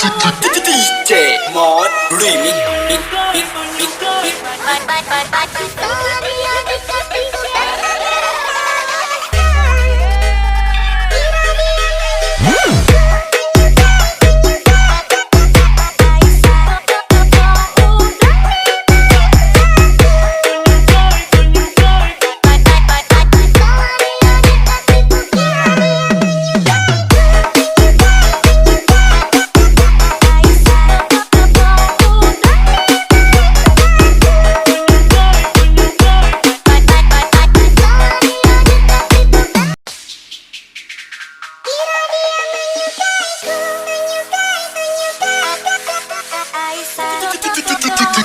DJ Mod Remix.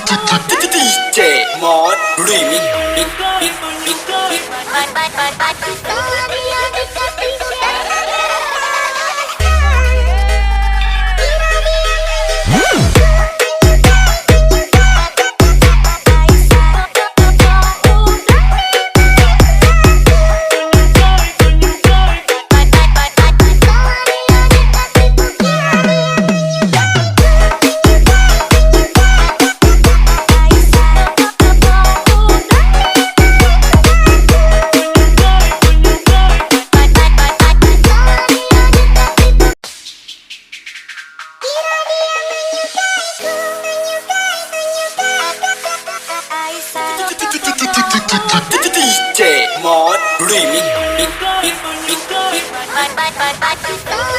ดีเจมอสรีมิกมิกมิกมิกมิกดีเจมอสรีมิกมิกมิกมิ ดีเจมอสรีมิกมิกมิกมิกมิก